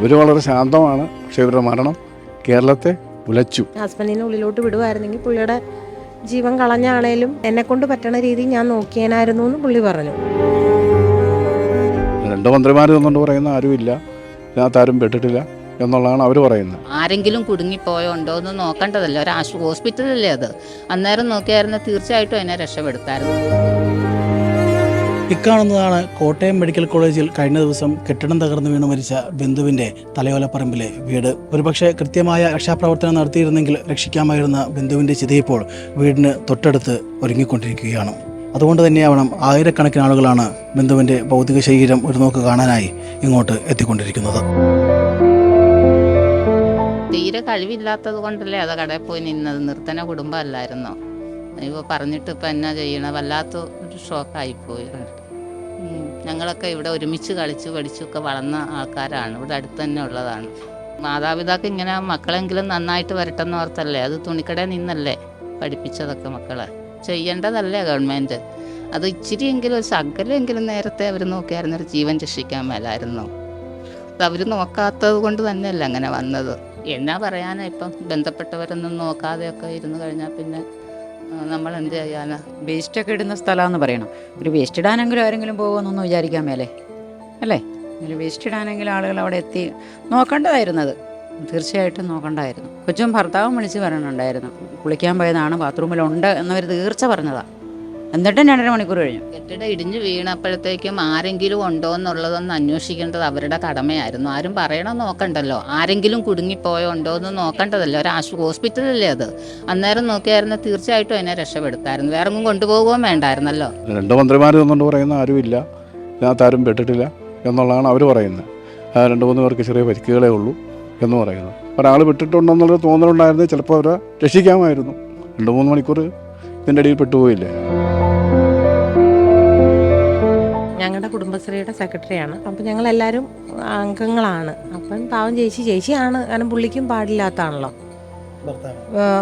ഇവർ വളരെ ശാന്തമാണ് പക്ഷേ ഇവരുടെ മരണം കേരളത്തെ ഉലച്ചു. ഹസ്ബൻഡിനെ ഉള്ളിലോട്ട് വിടുവായിരുന്നെങ്കിൽ പുള്ളിയുടെ ജീവൻ കളഞ്ഞാണേലും എന്നെ കൊണ്ട് പറ്റണ രീതി ഞാൻ നോക്കിയേനായിരുന്നു എന്ന് പുള്ളി പറഞ്ഞു. രണ്ട് മന്ത്രിമാർ തന്നുകൊണ്ട് പറയുന്ന ആരുമില്ല ഇതിനകത്ത് ആരും പെട്ടിട്ടില്ല എന്നുള്ളതാണ് അവർ പറയുന്നത്. ആരെങ്കിലും കുടുങ്ങിപ്പോയോ ഉണ്ടോ എന്ന് നോക്കേണ്ടതല്ലേ? ഒരു ആശു ഹോസ്പിറ്റലല്ലേ അത്? അന്നേരം നോക്കിയായിരുന്നു തീർച്ചയായിട്ടും എന്നെ രക്ഷപ്പെടുത്തായിരുന്നു. ഇക്കാണുന്നതാണ് കോട്ടയം മെഡിക്കൽ കോളേജിൽ കഴിഞ്ഞ ദിവസം കെട്ടിടം തകർന്നു വീണ് മരിച്ച ബന്ധുവിന്റെ തലയോലപ്പറമ്പിലെ വീട്. ഒരുപക്ഷെ കൃത്യമായ രക്ഷാപ്രവർത്തനം നടത്തിയിരുന്നെങ്കിൽ രക്ഷിക്കാമായിരുന്ന ബന്ധുവിന്റെ ചിതയിപ്പോൾ വീടിന് തൊട്ടടുത്ത് ഒരുങ്ങിക്കൊണ്ടിരിക്കുകയാണ്. അതുകൊണ്ട് തന്നെയാവണം ആയിരക്കണക്കിന് ആളുകളാണ് ബന്ധുവിന്റെ ഭൗതിക ശരീരം ഒരു നോക്ക് കാണാനായി ഇങ്ങോട്ട് എത്തിക്കൊണ്ടിരിക്കുന്നത്. തീരെ കഴിവില്ലാത്തത് കൊണ്ടല്ലേ അത് കടയിൽ പോയി നിന്നത്? നിർത്തന കുടുംബമല്ലായിരുന്നോ? ഇപ്പോൾ പറഞ്ഞിട്ട് ഇപ്പം എന്നാ ചെയ്യണം? വല്ലാത്ത ഒരു ഷോക്കായിപ്പോയി. പോയി ഞങ്ങളൊക്കെ ഇവിടെ ഒരുമിച്ച് കളിച്ച് പഠിച്ചൊക്കെ വളർന്ന ആൾക്കാരാണ്. ഇവിടെ അടുത്ത് തന്നെ ഉള്ളതാണ്. മാതാപിതാക്കൾ ഇങ്ങനെ മക്കളെങ്കിലും നന്നായിട്ട് വരട്ടെന്ന് ഓർത്തല്ലേ? അത് തുണിക്കടയിൽ നിന്നല്ലേ പഠിപ്പിച്ചതൊക്കെ മക്കളെ. ചെയ്യേണ്ടതല്ലേ ഗവൺമെന്റ് അത് ഇച്ചിരിയെങ്കിലും ഒരു സകലമെങ്കിലും നേരത്തെ അവർ നോക്കിയായിരുന്നു ഒരു ജീവൻ രക്ഷിക്കാൻ മേലായിരുന്നു. അവർ നോക്കാത്തത് കൊണ്ട് തന്നെയല്ല അങ്ങനെ വന്നത്. എന്നാ പറയാനാ ഇപ്പം ബന്ധപ്പെട്ടവരൊന്നും നോക്കാതെയൊക്കെ ഇരുന്ന് കഴിഞ്ഞാൽ പിന്നെ നമ്മൾ എന്ത് ചെയ്യാനാ? വേസ്റ്റൊക്കെ ഇടുന്ന സ്ഥലമാണെന്ന് പറയണം. ഒരു വേസ്റ്റ് ഇടാനെങ്കിലും ആരെങ്കിലും പോകുമെന്നൊന്നും വിചാരിക്കാൻ മേലെ. അല്ലേ? ഒരു വേസ്റ്റ് ഇടാനെങ്കിലും ആളുകൾ അവിടെ എത്തി നോക്കേണ്ടതായിരുന്നത്. തീർച്ചയായിട്ടും നോക്കണ്ടായിരുന്നു കൊച്ചും ഭർത്താവും വിളിച്ച് വരണുണ്ടായിരുന്നു കുളിക്കാൻ പോയതാണ് ബാത്റൂമിലുണ്ട് എന്നവർ തീർച്ച പറഞ്ഞതാ. എന്നിട്ടും രണ്ടര മണിക്കൂർ കഴിഞ്ഞു. കെട്ടിടം ഇടിഞ്ഞു വീണപ്പോഴത്തേക്കും ആരെങ്കിലും ഉണ്ടോ എന്നുള്ളതൊന്ന് അന്വേഷിക്കേണ്ടത് അവരുടെ കടമയായിരുന്നു. ആരും പറയണം നോക്കണ്ടല്ലോ. ആരെങ്കിലും കുടുങ്ങിപ്പോയോ ഉണ്ടോ എന്ന് നോക്കേണ്ടതല്ലോ. ഒരു ആശു ഹോസ്പിറ്റലല്ലേ അത്. അന്നേരം നോക്കിയായിരുന്നു തീർച്ചയായിട്ടും അതിനെ രക്ഷപ്പെടുത്തായിരുന്നു. വേറെ ഒന്നും കൊണ്ടുപോകുകയും വേണ്ടായിരുന്നല്ലോ. രണ്ട് മന്ത്രിമാർ തന്നുകൊണ്ട് പറയുന്ന ആരുമില്ല. ഇതിനകത്ത് ആരും പെട്ടിട്ടില്ല എന്നുള്ളതാണ് അവർ പറയുന്നത്. ആ രണ്ട് മൂന്ന് പേർക്ക് ചെറിയ പരിക്കുകളേ ഉള്ളൂ എന്ന് പറയുന്നു ഒരാൾ വിട്ടിട്ടുണ്ടെന്നുള്ളൊരു തോന്നലുണ്ടായിരുന്നു ചിലപ്പോൾ അവരെ രക്ഷിക്കാമായിരുന്നു. രണ്ട് മൂന്ന് മണിക്കൂർ ഇതിന്റെ അടിയിൽ പെട്ടുപോയില്ലേ? ഞങ്ങളുടെ കുടുംബശ്രീയുടെ സെക്രട്ടറിയാണ്. അപ്പം ഞങ്ങളെല്ലാവരും അംഗങ്ങളാണ്. അപ്പം പാവം ചേച്ചി ചേച്ചിയാണ്. കാരണം പുള്ളിക്കും പാടില്ലാത്താണല്ലോ.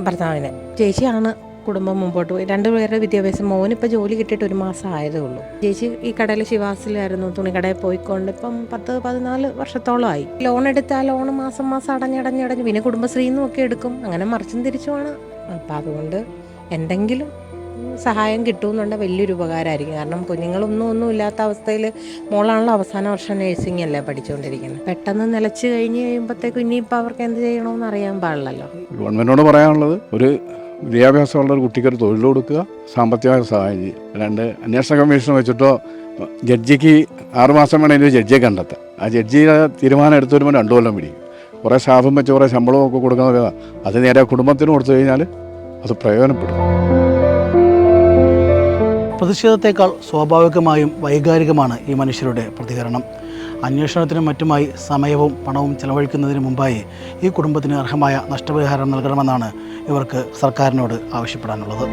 ഭർത്താവിന്. ചേച്ചിയാണ് കുടുംബം മുമ്പോട്ട് പോയി. രണ്ടുപേരുടെ വിദ്യാഭ്യാസം. മോനിപ്പോൾ ജോലി കിട്ടിയിട്ട് ഒരു മാസം ആയതേ ഉള്ളൂ ചേച്ചി ഈ കടയിൽ ശിവാസിലായിരുന്നു തുണിക്കടയിൽ പോയിക്കൊണ്ട് ഇപ്പം പത്ത് പതിനാല് വർഷത്തോളമായി. ലോൺ എടുത്താൽ ലോൺ മാസം മാസം അടഞ്ഞടഞ്ഞടഞ്ഞ് പിന്നെ കുടുംബശ്രീന്നും ഒക്കെ എടുക്കും. അങ്ങനെ മറിച്ചും തിരിച്ചുമാണ്. അപ്പം അതുകൊണ്ട് എന്തെങ്കിലും സഹായം കിട്ടുമെന്നുണ്ടെങ്കിൽ വലിയൊരു ഉപകാരമായിരിക്കും. കാരണം കുഞ്ഞുങ്ങളൊന്നും ഒന്നും ഇല്ലാത്ത അവസ്ഥയിൽ മോളാണല്ലോ അവസാന വർഷം നഴ്സിംഗ് അല്ലേ പഠിച്ചുകൊണ്ടിരിക്കുന്നത് പെട്ടെന്ന് നിലച്ച് കഴിഞ്ഞ് കഴിയുമ്പോഴത്തേക്കും ഇനിയിപ്പോൾ അവർക്ക് എന്ത് ചെയ്യണമെന്ന് അറിയാൻ പാടില്ലല്ലോ. ഗവൺമെന്റിനോട് പറയാനുള്ളത് ഒരു വിദ്യാഭ്യാസമുള്ള ഒരു കുട്ടിക്ക് ഒരു തൊഴിൽ കൊടുക്കുക സാമ്പത്തികമായ സഹായം ചെയ്യുക. അല്ലാണ്ട് അന്വേഷണ കമ്മീഷൻ വെച്ചിട്ടോ ജഡ്ജിക്ക് ആറുമാസം വേണം ഒരു ജഡ്ജിയെ കണ്ടെത്താം ആ ജഡ്ജിയുടെ തീരുമാനം എടുത്തു വരുമ്പോൾ രണ്ടു കൊല്ലം പിടിക്കും. കുറേ സ്റ്റാഫും വെച്ച് കുറേ ശമ്പളവും ഒക്കെ കൊടുക്കുന്ന അത് നേരെ കുടുംബത്തിന് കൊടുത്തു കഴിഞ്ഞാൽ അത് പ്രയോജനപ്പെടും. പ്രതിഷേധത്തെക്കാൾ സ്വാഭാവികമായും വൈകാരികമാണ് ഈ മനുഷ്യരുടെ പ്രതികരണം. അന്വേഷണത്തിനും മറ്റുമായി സമയവും പണവും ചെലവഴിക്കുന്നതിന് മുമ്പായി ഈ കുടുംബത്തിന് അർഹമായ നഷ്ടപരിഹാരം നൽകണമെന്നാണ് ഇവർക്ക് സർക്കാരിനോട് ആവശ്യപ്പെടാനുള്ളത്.